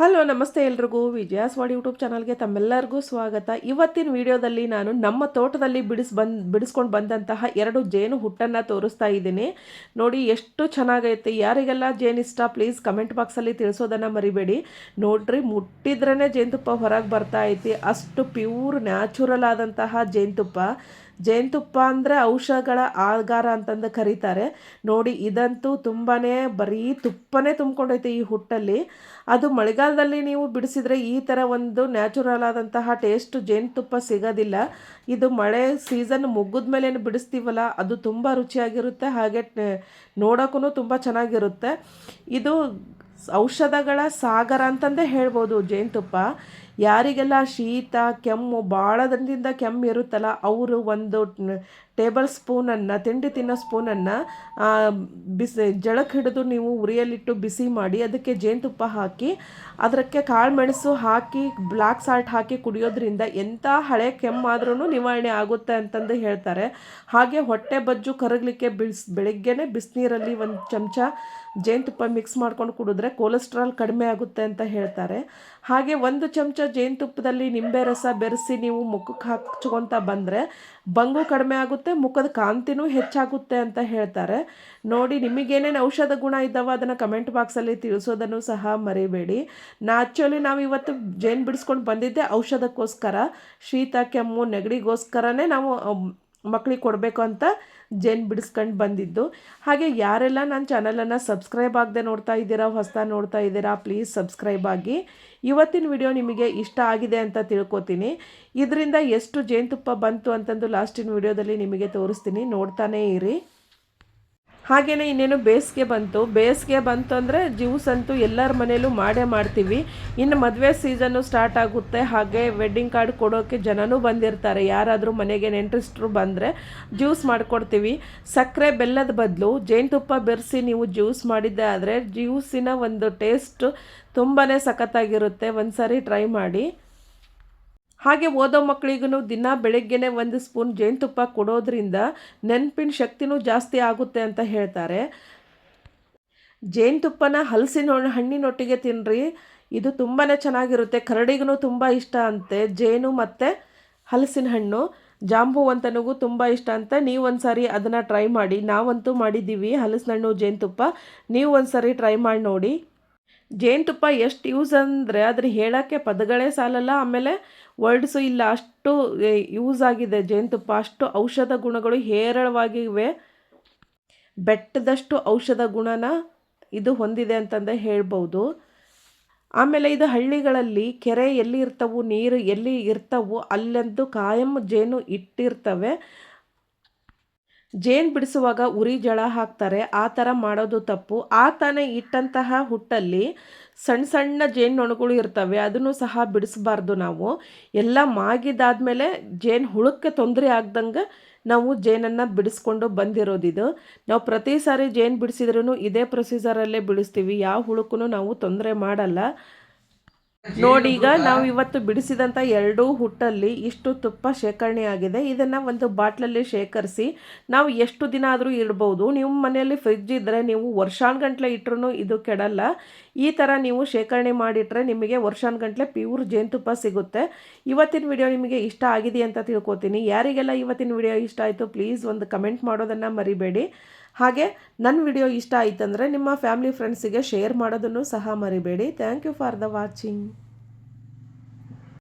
Hello, ನಮಸ್ತೆ ಎಲ್ರಿಗೂ. ವಿಜಯಾಸ್ವಾಡಿ YouTube ಚಾನಲ್ಗೆ ತಮ್ಮೆಲ್ಲರಿಗೂ ಸ್ವಾಗತ. ಇವತ್ತಿನ ವಿಡಿಯೋದಲ್ಲಿ ನಾನು ನಮ್ಮ ತೋಟದಲ್ಲಿ ಬಿಡಿಸ್ ಬಂದು, ಬಿಡಿಸ್ಕೊಂಡು ಬಂದಂತಹ ಎರಡು ಜೇನು ಹುಟ್ಟನ್ನು ತೋರಿಸ್ತಾ ಇದ್ದೀನಿ. ನೋಡಿ, ಎಷ್ಟು ಚೆನ್ನಾಗೈತೆ. ಯಾರಿಗೆಲ್ಲ ಜೇನು ಇಷ್ಟ, ಪ್ಲೀಸ್ ಕಮೆಂಟ್ ಬಾಕ್ಸಲ್ಲಿ ತಿಳಿಸೋದನ್ನು ಮರಿಬೇಡಿ. ನೋಡ್ರಿ ಮುಟ್ಟಿದ್ರೇ ಜೇನುತುಪ್ಪ ಹೊರಗೆ ಬರ್ತಾ ಐತಿ. ಅಷ್ಟು ಪ್ಯೂರ್, ನ್ಯಾಚುರಲ್ ಆದಂತಹ ಜೇನುತುಪ್ಪ. ಜೇನುತುಪ್ಪ ಅಂದರೆ ಔಷಧಗಳ ಆಗಾರ ಅಂತಂದು ಕರೀತಾರೆ. ನೋಡಿ, ಇದಂತೂ ತುಂಬಾ ಬರೀ ತುಪ್ಪನೇ ತುಂಬ್ಕೊಂಡೈತೆ ಈ ಹುಟ್ಟಲ್ಲಿ. ಅದು ಮಳೆಗಾಲದಲ್ಲಿ ನೀವು ಬಿಡಿಸಿದರೆ ಈ ಥರ ಒಂದು ನ್ಯಾಚುರಲ್ ಆದಂತಹ ಟೇಸ್ಟ್ ಜೇನುತುಪ್ಪ ಸಿಗೋದಿಲ್ಲ. ಇದು ಮಳೆ ಸೀಸನ್ ಮುಗಿದ ಮೇಲೆ ಬಿಡಿಸ್ತೀವಲ್ಲ, ಅದು ತುಂಬ ರುಚಿಯಾಗಿರುತ್ತೆ. ಹಾಗೆ ನೋಡೋಕ್ಕೂ ತುಂಬ ಚೆನ್ನಾಗಿರುತ್ತೆ. ಇದು ಔಷಧಗಳ ಸಾಗರ ಅಂತಂದೇ ಹೇಳ್ಬೋದು ಜೇನುತುಪ್ಪ. ಯಾರಿಗೆಲ್ಲ ಶೀತ, ಕೆಮ್ಮು ಭಾಳ ದಿನದಿಂದ ಕೆಮ್ಮು ಇರುತ್ತಲ್ಲ, ಅವರು ಒಂದು ಟೇಬಲ್ ಸ್ಪೂನನ್ನು, ತಿಂಡಿ ತಿನ್ನೋ ಸ್ಪೂನನ್ನು ಬಿಸಿ ಜಳಕ್ಕೆ ಹಿಡಿದು ನೀವು ಉರಿಯಲ್ಲಿಟ್ಟು ಬಿಸಿ ಮಾಡಿ, ಅದಕ್ಕೆ ಜೇನುತುಪ್ಪ ಹಾಕಿ ಅದಕ್ಕೆ ಕಾಳು ಮೆಣಸು ಹಾಕಿ ಬ್ಲ್ಯಾಕ್ ಸಾಲ್ಟ್ ಹಾಕಿ ಕುಡಿಯೋದ್ರಿಂದ ಎಂಥ ಹಳೆ ಕೆಮ್ಮಾದ್ರೂ ನಿವಾರಣೆ ಆಗುತ್ತೆ ಅಂತಂದು ಹೇಳ್ತಾರೆ. ಹಾಗೆ ಹೊಟ್ಟೆ ಬಜ್ಜು ಕರಗಲಿಕ್ಕೆ ಬಿಸ್, ಬೆಳಗ್ಗೆನೆ ಬಿಸಿನೀರಲ್ಲಿ ಒಂದು ಚಮಚ ಜೇನುತುಪ್ಪ ಮಿಕ್ಸ್ ಮಾಡ್ಕೊಂಡು ಕುಡಿದ್ರೆ ಕೊಲೆಸ್ಟ್ರಾಲ್ ಕಡಿಮೆ ಆಗುತ್ತೆ ಅಂತ ಹೇಳ್ತಾರೆ. ಹಾಗೆ ಒಂದು ಚಮಚ ಜೇನುತುಪ್ಪದಲ್ಲಿ ನಿಂಬೆ ರಸ ಬೆರೆಸಿ ನೀವು ಮುಖಕ್ಕೆ ಹಚ್ಕೊತ ಬಂದರೆ ಬಂಗು ಕಡಿಮೆ ಆಗುತ್ತೆ, ಮುಖದ ಕಾಂತಿನೂ ಹೆಚ್ಚಾಗುತ್ತೆ ಅಂತ ಹೇಳ್ತಾರೆ. ನೋಡಿ ನಿಮಗೇನೇನು ಔಷಧ ಗುಣ ಇದ್ದಾವೆ ಅದನ್ನು ಕಮೆಂಟ್ ಬಾಕ್ಸಲ್ಲಿ ತಿಳಿಸೋದನ್ನು ಸಹ ಮರಿಬೇಡಿ. ನಾ ಆ್ಯಕ್ಚುಲಿ ನಾವು ಇವತ್ತು ಜೇನು ಬಿಡಿಸ್ಕೊಂಡು ಬಂದಿದ್ದೆ ಔಷಧಕ್ಕೋಸ್ಕರ, ಶೀತ, ಕೆಮ್ಮು, ನೆಗಡಿಗೋಸ್ಕರನೇ ನಾವು ಮಕ್ಳಿಗೆ ಕೊಡಬೇಕು ಅಂತ ಜೇನು ಬಿಡಿಸ್ಕೊಂಡು ಬಂದಿದ್ದು. ಹಾಗೆ ಯಾರೆಲ್ಲ ನನ್ನ ಚಾನಲನ್ನು ಸಬ್ಸ್ಕ್ರೈಬ್ ಆಗದೆ ನೋಡ್ತಾ ಇದ್ದೀರಾ ಹೊಸ ನೋಡ್ತಾ ಇದ್ದೀರಾ, ಪ್ಲೀಸ್ ಸಬ್ಸ್ಕ್ರೈಬ್ ಆಗಿ. ಇವತ್ತಿನ ವಿಡಿಯೋ ನಿಮಗೆ ಇಷ್ಟ ಆಗಿದೆ ಅಂತ ತಿಳ್ಕೊತೀನಿ. ಇದರಿಂದ ಎಷ್ಟು ಜೇನುತುಪ್ಪ ಬಂತು ಅಂತಂದು ಲಾಸ್ಟಿನ ವಿಡಿಯೋದಲ್ಲಿ ನಿಮಗೆ ತೋರಿಸ್ತೀನಿ. ನೋಡ್ತಾನೇ ಇರಿ. ಹಾಗೆಯೇ ಇನ್ನೇನು ಬೇಸಿಗೆ ಬಂತು. ಬೇಸಿಗೆ ಬಂತು ಅಂದರೆ ಜ್ಯೂಸ್ ಅಂತೂ ಎಲ್ಲರ ಮನೇಲೂ ಮಾಡೇ ಮಾಡ್ತೀವಿ. ಇನ್ನು ಮದುವೆ ಸೀಸನ್ನು ಸ್ಟಾರ್ಟ್ ಆಗುತ್ತೆ. ಹಾಗೆ ವೆಡ್ಡಿಂಗ್ ಕಾರ್ಡ್ ಕೊಡೋಕ್ಕೆ ಜನನೂ ಬಂದಿರ್ತಾರೆ. ಯಾರಾದರೂ ಮನೆಗೆ ನೆಂಟ್ರಿಸ್ಟ್ರು ಬಂದರೆ ಜ್ಯೂಸ್ ಮಾಡಿಕೊಡ್ತೀವಿ. ಸಕ್ಕರೆ ಬೆಲ್ಲದ ಬದಲು ಜೇನುತುಪ್ಪ ಬೆರೆಸಿ ನೀವು ಜ್ಯೂಸ್ ಮಾಡಿದ್ದೆ ಆದರೆ ಜ್ಯೂಸಿನ ಒಂದು ಟೇಸ್ಟ್ ತುಂಬಾ ಸಖತ್ತಾಗಿರುತ್ತೆ. ಒಂದು ಸಾರಿ ಟ್ರೈ ಮಾಡಿ. ಹಾಗೆ ಓದೋ ಮಕ್ಕಳಿಗೂ ದಿನ ಬೆಳಗ್ಗೆನೆ ಒಂದು ಸ್ಪೂನ್ ಜೇನುತುಪ್ಪ ಕೊಡೋದ್ರಿಂದ ನೆನಪಿನ ಶಕ್ತಿನೂ ಜಾಸ್ತಿ ಆಗುತ್ತೆ ಅಂತ ಹೇಳ್ತಾರೆ. ಜೇನುತುಪ್ಪನ ಹಲಸಿನ, ಹಣ್ಣಿನೊಟ್ಟಿಗೆ ತಿನ್ನಿರಿ ಇದು ತುಂಬಾ ಚೆನ್ನಾಗಿರುತ್ತೆ. ಕರಡಿಗೂ ತುಂಬ ಇಷ್ಟ ಅಂತೆ, ಜೇನು ಮತ್ತು ಹಲಸಿನ ಹಣ್ಣು. ಜಾಂಬು ಅಂತನಿಗೂ ತುಂಬ ಇಷ್ಟ ಅಂತ. ನೀವು ಸಾರಿ ಅದನ್ನು ಟ್ರೈ ಮಾಡಿ. ನಾವಂತೂ ಮಾಡಿದ್ದೀವಿ ಹಲಸಿನ ಹಣ್ಣು ಜೇನುತುಪ್ಪ. ನೀವು ಒಂದು ಸಾರಿ ಟ್ರೈ ಮಾಡಿ ನೋಡಿ. ಜೇನುತುಪ್ಪ ಎಷ್ಟು ಯೂಸ್ ಅಂದರೆ ಅದ್ರ ಹೇಳೋಕ್ಕೆ ಪದಗಳೇ ಸಾಲಲ್ಲ, ಆಮೇಲೆ ವರ್ಡ್ಸು ಇಲ್ಲ, ಅಷ್ಟು ಯೂಸ್ ಆಗಿದೆ ಜೇನುತುಪ್ಪ ಅಷ್ಟು ಔಷಧ ಗುಣಗಳು ಹೇರಳವಾಗಿವೆ. ಬೆಟ್ಟದಷ್ಟು ಔಷಧ ಗುಣನ ಇದು ಹೊಂದಿದೆ ಅಂತಂದೇ ಹೇಳ್ಬೋದು. ಆಮೇಲೆ ಇದು ಹಳ್ಳಿಗಳಲ್ಲಿ ಕೆರೆ ಎಲ್ಲಿ ಇರ್ತವು, ನೀರು ಎಲ್ಲಿ ಇರ್ತವೋ ಅಲ್ಲಂತೂ ಕಾಯಂ ಜೇನು ಇಟ್ಟಿರ್ತವೆ. ಜೇನು ಬಿಡಿಸುವಾಗ ಉರಿ ಜಳ ಹಾಕ್ತಾರೆ, ಆ ಥರ ಮಾಡೋದು ತಪ್ಪು. ಆ ತಾನೇ ಇಟ್ಟಂತಹ ಹುಟ್ಟಲ್ಲಿ ಸಣ್ಣ ಸಣ್ಣ ಜೇನು ನೊಣಗಳು ಇರ್ತವೆ, ಅದನ್ನು ಸಹ ಬಿಡಿಸಬಾರ್ದು ನಾವು. ಎಲ್ಲ ಮಾಗಿದಾದ್ಮೇಲೆ ಜೇನು ಹುಳಕ್ಕೆ ತೊಂದರೆ ಆಗ್ದಂಗೆ ನಾವು ಜೇನನ್ನು ಬಿಡಿಸ್ಕೊಂಡು ಬಂದಿರೋದಿದು. ನಾವು ಪ್ರತಿ ಸಾರಿ ಜೇನು ಬಿಡಿಸಿದ್ರೂ ಇದೇ ಪ್ರೊಸೀಜರಲ್ಲೇ ಬಿಡಿಸ್ತೀವಿ, ಯಾವ ಹುಳುಕ್ಕೂ ನಾವು ತೊಂದರೆ ಮಾಡಲ್ಲ. ನೋಡಿ ಈಗ ನಾವು ಇವತ್ತು ಬಿಡಿಸಿದಂಥ ಎರಡೂ ಹುಟ್ಟಲ್ಲಿ ಇಷ್ಟು ತುಪ್ಪ ಶೇಖರಣೆ ಆಗಿದೆ. ಇದನ್ನು ಒಂದು ಬಾಟ್ಲಲ್ಲಿ ಶೇಖರಿಸಿ ನಾವು ಎಷ್ಟು ದಿನ ಆದರೂ ಇಡ್ಬೋದು. ನಿಮ್ಮ ಮನೆಯಲ್ಲಿ ಫ್ರಿಜ್ ಇದ್ದರೆ ನೀವು ವರ್ಷಾನ್ಗಂಟ್ಲೆ ಇಟ್ರೂ ಇದು ಕೆಡಲ್ಲ. ಈ ಥರ ನೀವು ಶೇಖರಣೆ ಮಾಡಿಟ್ರೆ ನಿಮಗೆ ವರ್ಷಾನ್ಗಂಟ್ಲೆ ಪ್ಯೂರ್ ಜೇನುತುಪ್ಪ ಸಿಗುತ್ತೆ. ಇವತ್ತಿನ ವಿಡಿಯೋ ನಿಮಗೆ ಇಷ್ಟ ಆಗಿದೆ ಅಂತ ತಿಳ್ಕೊತೀನಿ. ಯಾರಿಗೆಲ್ಲ ಇವತ್ತಿನ ವಿಡಿಯೋ ಇಷ್ಟ ಆಯಿತು ಪ್ಲೀಸ್ ಒಂದು ಕಮೆಂಟ್ ಮಾಡೋದನ್ನು ಮರಿಬೇಡಿ. ಹಾಗೆ ನನ್ನ ವಿಡಿಯೋ ಇಷ್ಟ ಆಯ್ತಂದರೆ ನಿಮ್ಮ ಫ್ಯಾಮಿಲಿ ಫ್ರೆಂಡ್ಸಿಗೆ ಶೇರ್ ಮಾಡೋದನ್ನು ಸಹ ಮರಿಬೇಡಿ. Thank you for the watching